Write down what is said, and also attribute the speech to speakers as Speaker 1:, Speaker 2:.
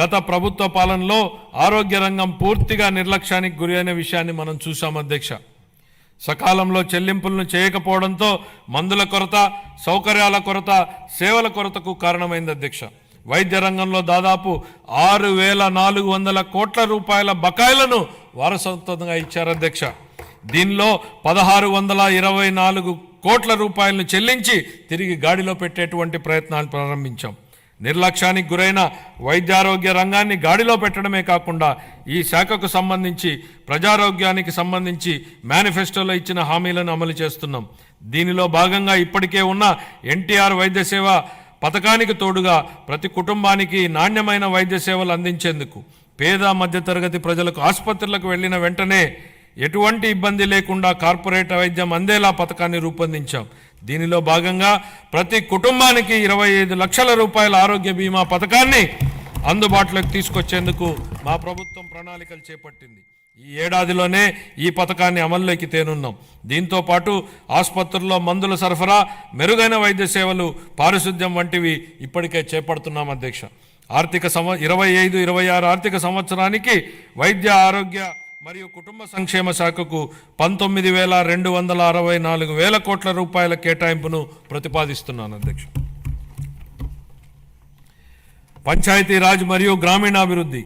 Speaker 1: గత ప్రభుత్వ పాలనలో ఆరోగ్య రంగం పూర్తిగా నిర్లక్ష్యానికి గురి అయిన విషయాన్ని మనం చూసాం అధ్యక్ష. సకాలంలో చెల్లింపులను చేయకపోవడంతో మందుల కొరత సౌకర్యాల కొరత సేవల కొరతకు కారణమైంది అధ్యక్ష. వైద్య రంగంలో దాదాపు ఆరు వేల నాలుగు వందల కోట్ల రూపాయల బకాయిలను వారసత్వంగా ఇచ్చారు అధ్యక్ష. దీనిలో పదహారు వందల ఇరవై నాలుగు కోట్ల రూపాయలను చెల్లించి తిరిగి గాడిలో పెట్టేటువంటి ప్రయత్నాలు ప్రారంభించాం. నిర్లక్ష్యానికి గురైన వైద్యారోగ్య రంగాన్ని గాడిలో పెట్టడమే కాకుండా ఈ శాఖకు సంబంధించి ప్రజారోగ్యానికి సంబంధించి మేనిఫెస్టోలో ఇచ్చిన హామీలను అమలు చేస్తున్నాం. దీనిలో భాగంగా ఇప్పటికే ఉన్న ఎన్టీఆర్ వైద్య సేవ పథకానికి తోడుగా ప్రతి కుటుంబానికి నాణ్యమైన వైద్య సేవలు అందించేందుకు పేద మధ్యతరగతి ప్రజలకు ఆసుపత్రులకు వెళ్ళిన వెంటనే ఎటువంటి ఇబ్బంది లేకుండా కార్పొరేట్ వైద్యం అందేలా పథకాన్ని రూపొందించాం. దీనిలో భాగంగా ప్రతి కుటుంబానికి ఇరవై ఐదు లక్షల రూపాయల ఆరోగ్య బీమా పథకాన్ని అందుబాటులోకి తీసుకొచ్చేందుకు మా ప్రభుత్వం ప్రణాళికలు చేపట్టింది. ఈ ఏడాదిలోనే ఈ పథకాన్ని అమల్లోకి తేనున్నాం. దీంతో పాటు ఆసుపత్రుల్లో మందుల సరఫరా మెరుగైన వైద్య సేవలు పారిశుద్ధ్యం వంటివి ఇప్పటికే చేపడుతున్నాం అధ్యక్ష. ఆర్థిక సంవ ఇరవై ఐదు ఇరవై ఆరు ఆర్థిక సంవత్సరానికి వైద్య ఆరోగ్య మరియు కుటుంబ సంక్షేమ శాఖకు పంతొమ్మిది వేల రెండు వందల అరవై నాలుగు వేల కోట్ల రూపాయల కేటాయింపును ప్రతిపాదిస్తున్నాను అధ్యక్ష పంచాయతీరాజ్ మరియు గ్రామీణాభివృద్ధి.